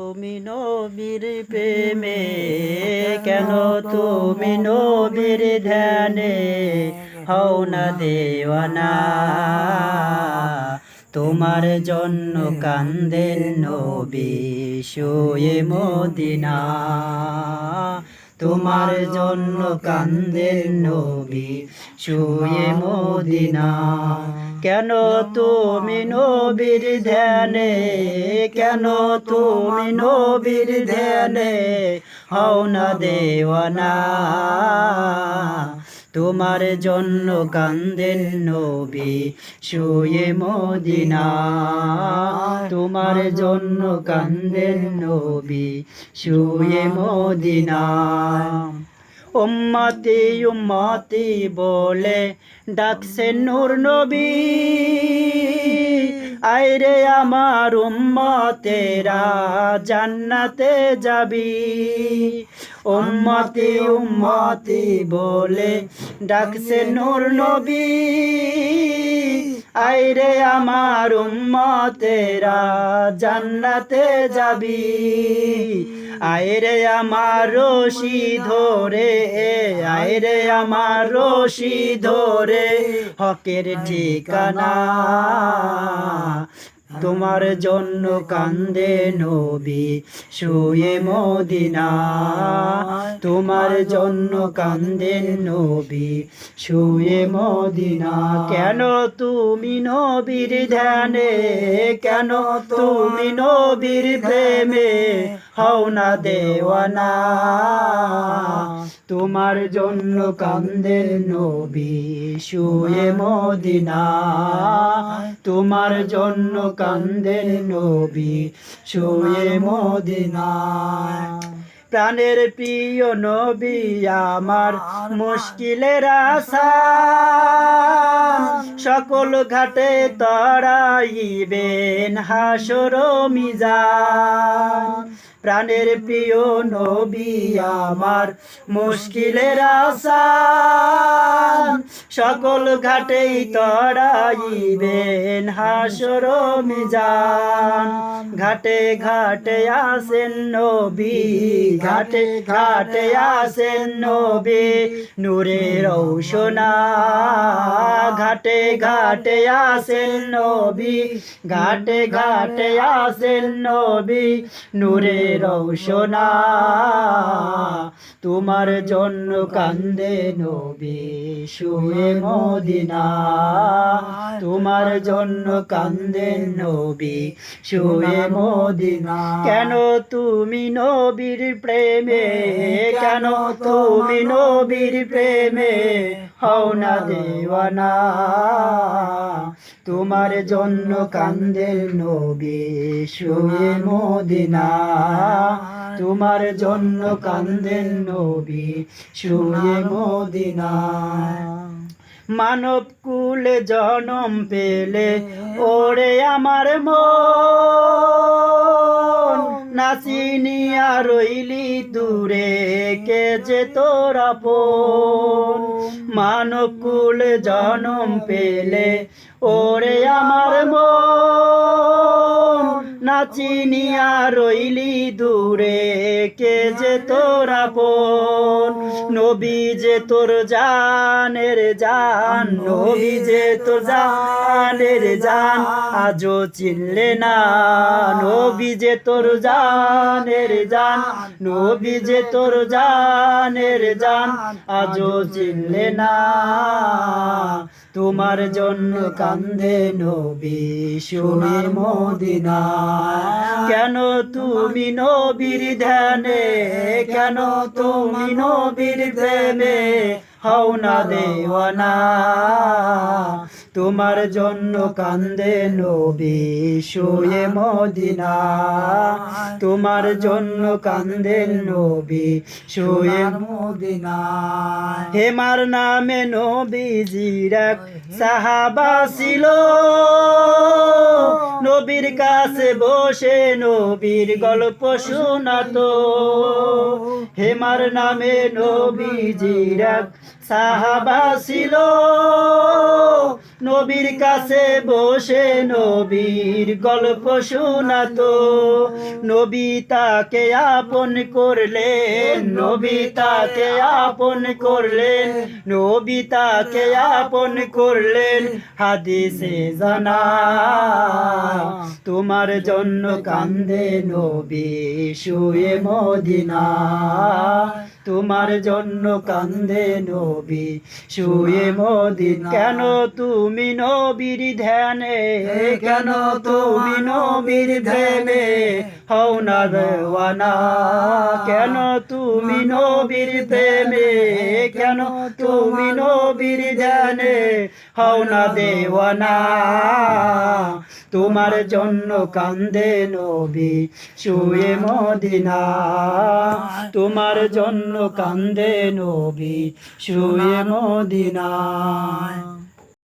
তুমি নবীর প্রেমে কেন তুমি নবীর ধ্যানে হও না দেওয়ানা। তোমার জন্য কান্দেন নবী শুয়ে মদিনা। তোমার জন্য কান্দেন নবী, শুয়ে মদিনা। কেন তুমি নবীর ধ্যানে, কেন তুমি নবীর ধ্যানে? হও না দেওয়ানা। তোমার জন্য কান্দেন নবী, শুয়ে মদিনা। তোমার জন্য কান্দেন নবী, শুয়ে মদিনা। উম্মাতি উম্মাতি বলে ডাকছে নূর নবী। আইরে আমার উম্মতেরা জান্নাতে যাবি। উম্মতি উম্মতি বলে ডাকছে নূর নবী। আইরে আমার উম্মতেরা জান্নাতে যাবি। আইরে আমার রশি ধরে আইরে আমার রশি ধরে, হকের ঠিকানা। তোমার জন্য কান্দে নবী, শুয়ে মদিনা। তোমার জন্য কান্দে নবী, শুয়ে মদিনা। কেন তুমি নবীর ধ্যানে? কেন তুমি নবীর প্রেমে? হও না দেওয়ানা। তোমার জন্য কান্দের নবী শুয়ে মদিনা। তোমার জন্য কান্দের নবী শুয়ে মদিনা। প্রাণের প্রিয় নবী আমার মুশকিলের আশা। সকল ঘাটে তরাইবেন হাসর মিজান। প্রাণের প্রিয় নবী আমার মুশকিলের আশা সকল ঘাটেই তরাইবেন হাসর মিজান। ঘাটে ঘাটে আসেন নবী, ঘাটে ঘাটে আসেন নবী, নূরের ঔষনা ঘাটে ঘাটে আসেন নবী, ঘাটে ঘাটে আসেন নবী, নূরের রৌশনা তোমার জন্য কান্দে নবী শুয়ে মদিনা। তোমার জন্য কান্দে নবী শুয়ে মদিনা। কেন তুমি নবীর প্রেমে? কেন তুমি নবীর প্রেমে? হও না দেওয়ানা। তোমার জন্য কান্দেল নবী শুয়ে মদিনা। তোমার জন্য কান্দেল নবী শুয়ে মদিনা। মানব কুলে জনম পেলে, ওরে আমার মন। নাচিনিয়া রইলি দূরে, কে যে তোরা আপন? মানব কুলে জনম পেলে, ওরে আমার মন। নাচিনিয়া রইলি দূরে, কে যে তোর আপন? নবী যে তোর জানের জান, নবী যে তোর জানের জান, আজও চিনলে না। নবী যে তোর জানের জান, নবী যে তোর জানের জান, আজও চিনলে না। তোমার জন্য কান্দে নবী, সোনার মদিনা। কেন তুমি নবীর ধ্যানে, কেন তুমি নবীর প্রেমে? হও না দেওয়ানা। তোমার জন্য কান্দে নবী, শুয়ে মদিনা। তোমার জন্য কান্দে নবী, শুয়ে মদিনা। হেমার নামে নবীজির এক সাহাবা ছিল। নবীর কাছে বসে নবীর গল্প শোনাতো। হেমার নামে নবীজির এক সাহাবা ছিল। নবীর কাছে বসে নবীর গল্প শোনাতো। নবী তাকে আপন করলেন, নবী তাকে আপন করলেন, নবী তাকে আপন করলেন। হাদিসে জানা, তোমার জন্য কান্দে নবী শুয়ে মদিনা। তোমার জন্য কান্দে নবী শুয়ে মদিন। কেন তুমি নবীর ধ্যানে কেন তুমি নবীর ধ্যানে হও না দেওয়ানা কেন তুমি নবীর প্রেমে কেন তুমি নবীর ধ্যানে হও না দেওয়ানা তোমার জন্য কান্দে নবী শুয়ে মদিনা তোমার জন্য কান্দে নবী শুয়ে মদিনা